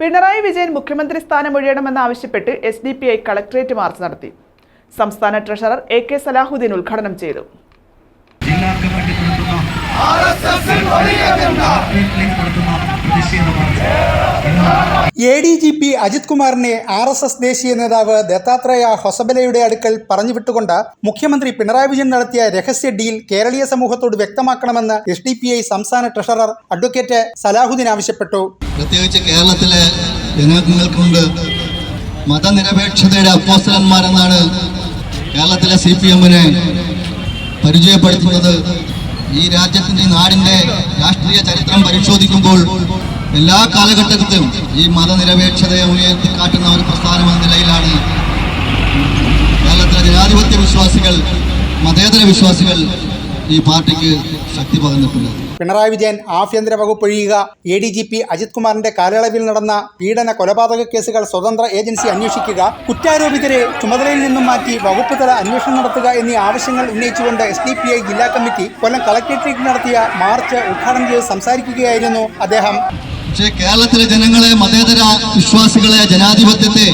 പിണറായി വിജയൻ മുഖ്യമന്ത്രി സ്ഥാനം ഒഴിയണമെന്നാവശ്യപ്പെട്ട് S D P I collectorate march നടത്തി. സംസ്ഥാന ട്രഷറർ എ കെ സലാഹുദ്ദീൻ ഉദ്ഘാടനം ചെയ്തു. ജില്ലാ കമ്മിറ്റി നടത്തുന്ന കളക്ടറേറ്റിലേക്ക് നടത്തുന്ന പ്രതിഷേധ march A D G P Ajith കുമാറിനെ ആർ എസ് എസ് ദേശീയ നേതാവ് ദത്താത്രേയ ഹൊസബലയുടെ അടുക്കൽ പറഞ്ഞുവിട്ടുകൊണ്ട് മുഖ്യമന്ത്രി പിണറായി വിജയൻ നടത്തിയ രഹസ്യ ഡീൽ കേരളീയ സമൂഹത്തോട് വ്യക്തമാക്കണമെന്ന് എസ് ഡി പി ഐ സംസ്ഥാന ട്രഷറർ അഡ്വക്കേറ്റ് സലാഹുദ്ദീൻ ആവശ്യപ്പെട്ടു. പ്രത്യേകിച്ച് കേരളത്തിലെ ജനങ്ങൾക്കുണ്ട് മതനിരപേക്ഷതയുടെ അപ്പോസ്റ്റലന്മാരെന്നാണ് കേരളത്തിലെ സി പി എമ്മിനെ പരിചയപ്പെടുത്തുന്നത്. ഈ രാജ്യത്തിന്റെ നാടിന്റെ രാഷ്ട്രീയ ചരിത്രം പരിശോധിക്കുമ്പോൾ എല്ലാ കാലഘട്ടത്തിലും ഈ മതനിരപേക്ഷതയെ ഉയർത്തിക്കാട്ടുന്ന ഒരു പ്രസ്ഥാനമെന്ന നിലയിലാണ് കേരളത്തിലെ ജനാധിപത്യ വിശ്വാസികൾ മതേതര വിശ്വാസികൾ ഈ പാർട്ടിക്ക് ശക്തി പകർന്നിട്ടുള്ളത്. പിണറായി വിജയൻ ആഭ്യന്തര വകുപ്പ് ഒഴിയുക A D G P Ajith കുമാറിന്റെ കാലയളവിൽ നടന്ന പീഡന കൊലപാതക കേസുകൾ സ്വതന്ത്ര ഏജൻസി അന്വേഷിക്കുക കുറ്റാരോപിതരെ ചുമതലയിൽ നിന്നും മാറ്റി വകുപ്പ് തല അന്വേഷണം നടത്തുക എന്നീ ആവശ്യങ്ങൾ ഉന്നയിച്ചുകൊണ്ട് എസ് ഡി പി ഐ ജില്ലാ കമ്മിറ്റി കൊല്ലം കളക്ടറേറ്റിൽ നടത്തിയ മാർച്ച് ഉദ്ഘാടനം ചെയ്ത് സംസാരിക്കുകയായിരുന്നു അദ്ദേഹം. പക്ഷേ കേരളത്തിലെ ജനങ്ങളെ മതേതര വിശ്വാസികളെ ജനാധിപത്യത്തെ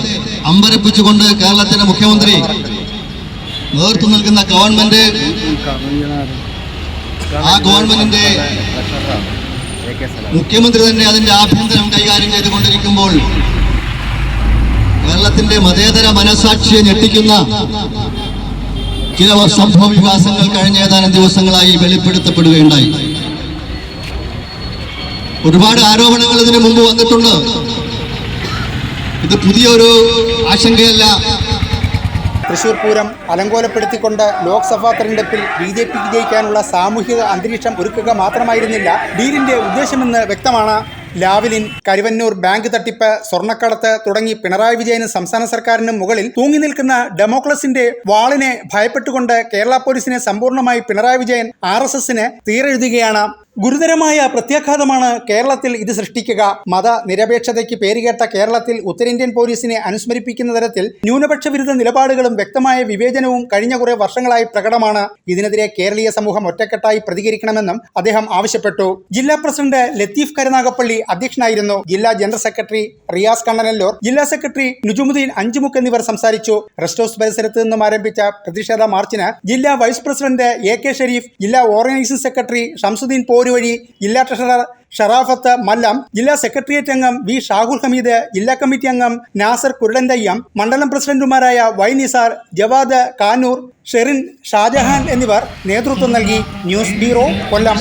അമ്പരപ്പിച്ചുകൊണ്ട് കേരളത്തിന്റെ മുഖ്യമന്ത്രി നേതൃത്വം നൽകുന്ന ഗവൺമെന്റ് ആ ഗവൺമെന്റിന്റെ മുഖ്യമന്ത്രി തന്നെ അതിന്റെ ആഭ്യന്തരം കൈകാര്യം ചെയ്തുകൊണ്ടിരിക്കുമ്പോൾ കേരളത്തിന്റെ മതേതര മനസാക്ഷിയെ ഞെട്ടിക്കുന്ന ചില സംഭവ വികാസങ്ങൾ കഴിഞ്ഞ ഏതാനും ദിവസങ്ങളായി വെളിപ്പെടുത്തപ്പെടുകയുണ്ടായി. ഒരുപാട് ആരോപണങ്ങൾ ഇതിനു മുമ്പ് വന്നിട്ടുണ്ട്. ഇത് പുതിയൊരു ആശങ്കയല്ല. തൃശൂർ പൂരം അലങ്കോലപ്പെടുത്തിക്കൊണ്ട് ലോക്സഭാ തെരഞ്ഞെടുപ്പിൽ ബി ജെ പി വിജയിക്കാനുള്ള സാമൂഹിക അന്തരീക്ഷം ഒരുക്കുക മാത്രമായിരുന്നില്ല. ഡീലിന്റെ ഉദ്ദേശമെന്ന് വ്യക്തമാണ് ലാവലിൻ കരുവന്നൂർ ബാങ്ക് തട്ടിപ്പ്. സ്വർണക്കടത്ത് തുടങ്ങി പിണറായി വിജയനും സംസ്ഥാന സർക്കാരിനും മുകളിൽ തൂങ്ങി നിൽക്കുന്ന ഡെമോക്രസിന്റെ വാളിനെ ഭയപ്പെട്ടുകൊണ്ട് കേരള പോലീസിനെ സമ്പൂർണമായി പിണറായി വിജയൻ ആർ എസ് എസിന് തീരെഴുതുകയാണ്. ഗുരുതരമായ പ്രത്യാഘാതമാണ് കേരളത്തിൽ ഇത് സൃഷ്ടിക്കുക. മത നിരപേക്ഷതയ്ക്ക് പേരുകേട്ട കേരളത്തിൽ ഉത്തരേന്ത്യൻ പോലീസിനെ അനുസ്മരിപ്പിക്കുന്ന തരത്തിൽ ന്യൂനപക്ഷ വിരുദ്ധ നിലപാടുകളും വ്യക്തമായ വിവേചനവും കഴിഞ്ഞ കുറെ വർഷങ്ങളായി പ്രകടമാണ്. ഇതിനെതിരെ കേരളീയ സമൂഹം ഒറ്റക്കെട്ടായി പ്രതികരിക്കണമെന്നും അദ്ദേഹം ആവശ്യപ്പെട്ടു. ജില്ലാ പ്രസിഡന്റ് ലത്തീഫ് കരുനാഗപ്പള്ളി അധ്യക്ഷനായിരുന്നു. ജില്ലാ ജനറൽ സെക്രട്ടറി റിയാസ് കണ്ണനല്ലൂർ ജില്ലാ സെക്രട്ടറി നുജുമുദ്ദീൻ അഞ്ചുമുക്ക് എന്നിവർ സംസാരിച്ചു. റെസ്റ്റ് ഹൗസ് പരിസരത്ത് നിന്നും ആരംഭിച്ച പ്രതിഷേധ മാർച്ചിന് ജില്ലാ vice president A K Sherif ജില്ലാ ഓർഗനൈസിംഗ് സെക്രട്ടറി ഷംസുദ്ദീൻ പോരുവഴി ജില്ലാ ട്രഷറർ ഷറാഫത്ത് മല്ലം ജില്ലാ സെക്രട്ടേറിയറ്റ് അംഗം വി ഷാഹുൽ ഹമീദ് ജില്ലാ കമ്മിറ്റി അംഗം നാസർ കുരുടന്തയ്യം മണ്ഡലം പ്രസിഡന്റുമാരായ വൈ നിസാർ ജവാദ് കാനൂർ ഷെറിൻ ഷാജഹാൻ എന്നിവർ നേതൃത്വം നൽകി ന്യൂസ് ബ്യൂറോ കൊല്ലം.